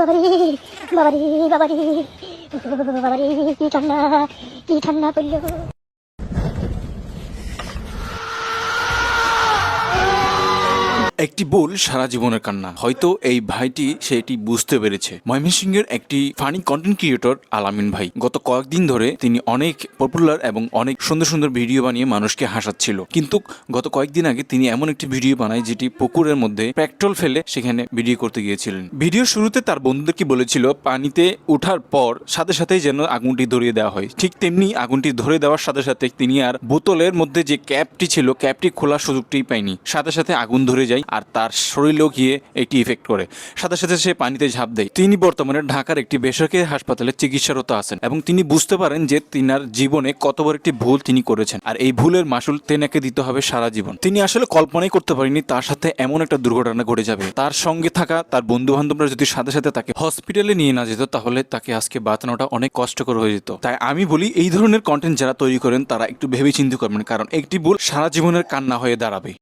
বাবারি বাবারি বাবারি বাবারি কি ঠান্ডা কি ঠান্ডা পড়ল। একটি বোল সারা জীবনের কান্না। হয়তো এই ভাইটি সেটি বুঝতে পেরেছে। ময়মনসিংহের একটি ফানি কন্টেন্ট ক্রিয়েটর আলামিন ভাই। গত কয়েকদিন ধরে তিনি অনেক পপুলার এবং অনেক সুন্দর সুন্দর ভিডিও বানিয়ে মানুষকে হাসাচ্ছিল। কিন্তু গত কয়েকদিন আগে তিনি এমন একটি ভিডিও বানায় যেটি পুকুরের মধ্যে পেট্রোল ফেলে সেখানে ভিডিও করতে গিয়েছিলেন। ভিডিও শুরুতে তার বন্ধুদেরকে বলেছিল, পানিতে ওঠার পর সাথে সাথেই যেন আগুনটি ধরিয়ে দেওয়া হয়। ঠিক তেমনি আগুনটি ধরে দেওয়ার সাথে সাথে তিনি আর বোতলের মধ্যে যে ক্যাপটি ছিল, ক্যাপটি খোলার সুযোগটি পায়নি। সাথে সাথে আগুন ধরে যায়। আর তার শরীরেও গিয়ে একটি ইফেক্ট করে। সাথে সাথে সে পানিতে ঝাঁপ দেয়। তিনি বর্তমানে ঢাকার একটি বেসরকারি হাসপাতালে চিকিৎসারত আছেন এবং তিনি বুঝতে পারেন যে তিনার জীবনে কত বড় একটি ভুল তিনি করেছেন। আর এই ভুলের মাসুল তেনাকে দিতে হবে সারা জীবন। তিনি আসলে কল্পনাই করতে পারেনি তার সাথে এমন একটা দুর্ঘটনা ঘটে যাবে। তার সঙ্গে থাকা তার বন্ধু বান্ধবরা যদি সাথে সাথে তাকে হসপিটালে নিয়ে না যেত, তাহলে তাকে আজকে বাঁচানোটা অনেক কষ্টকর হয়ে যেত। তাই আমি বলি, এই ধরনের কন্টেন্ট যারা তৈরি করেন, তারা একটু ভেবে চিন্তা করবেন, কারণ একটি ভুল সারা জীবনের কান্না হয়ে দাঁড়াবে।